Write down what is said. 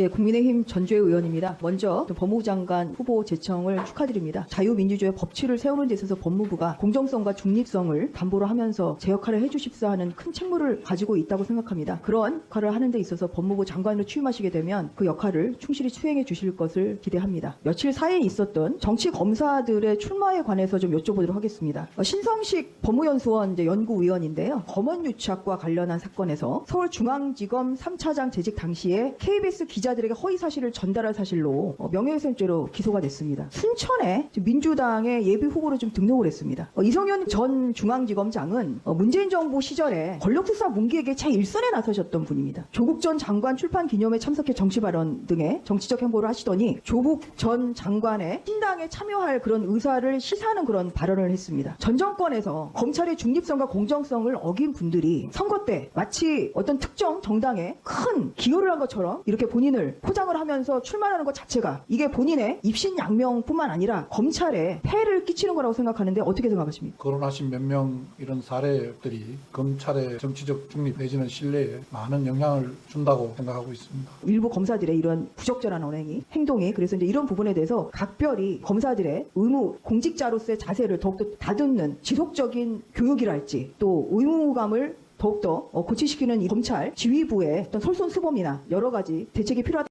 예, 국민의힘 전주의 의원입니다. 먼저 법무부 장관 후보 제청을 축하드립니다. 자유민주주의 법치를 세우는 데 있어서 법무부가 공정성과 중립성을 담보로 하면서 제 역할을 해주십사 하는 큰 책무를 가지고 있다고 생각합니다. 그런 역할을 하는 데 있어서 법무부 장관으로 취임하시게 되면 그 역할을 충실히 수행해 주실 것을 기대합니다. 며칠 사이에 있었던 정치 검사들의 출마에 관해서 좀 여쭤보도록 하겠습니다. 어, 신성식 법무연수원 연구위원인데요. 검언유착과 관련한 사건에서 서울중앙지검 3차장 재직 당시에 KBS 기자 들에게 허위 사실을 전달한 사실로 어, 명예훼손죄로 기소가 됐습니다. 순천에 민주당의 예비 후보로 좀 등록을 했습니다. 어, 이성윤 전 중앙지검장은 어, 문재인 정부 시절에 권력수사 문기에게 제1선에 나서셨던 분입니다. 조국 전 장관 출판 기념회 참석해 정치 발언 등의 정치적 행보를 하시더니 조국 전 장관의 신당에 참여할 그런 의사를 시사하는 그런 발언을 했습니다. 전 정권에서 검찰의 중립성과 공정성을 어긴 분들이 선거 때 마치 어떤 특정 정당에 큰 기여를 한 것처럼 이렇게 본인을 포장을 하면서 출마하는 것 자체가 이게 본인의 입신양명뿐만 아니라 검찰에 폐해를 끼치는 거라고 생각하는데 어떻게 생각하십니까? 거론하신 몇 명 이런 사례들이 검찰의 정치적 중립 내지는 신뢰에 많은 영향을 준다고 생각하고 있습니다. 일부 검사들의 이런 부적절한 언행이 행동이 그래서 이제 이런 부분에 대해서 각별히 검사들의 의무 공직자로서의 자세를 더욱더 다듬는 지속적인 교육이랄지 또 의무감을 더욱더 어, 고취시키는 이 검찰 지휘부의 어떤 솔선수범이나 여러 가지 대책이 필요하다.